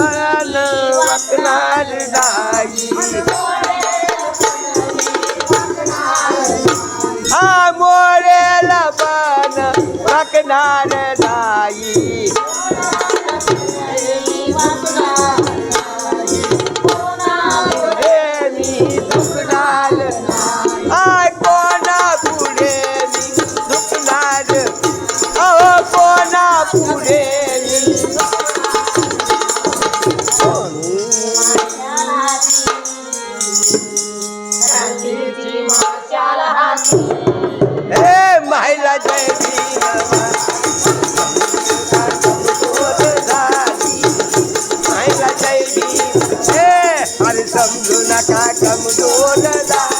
पळाल वाकणार नाही. हा मोरेला पान वाकणार हर समझो न का कम दो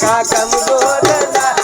काका गो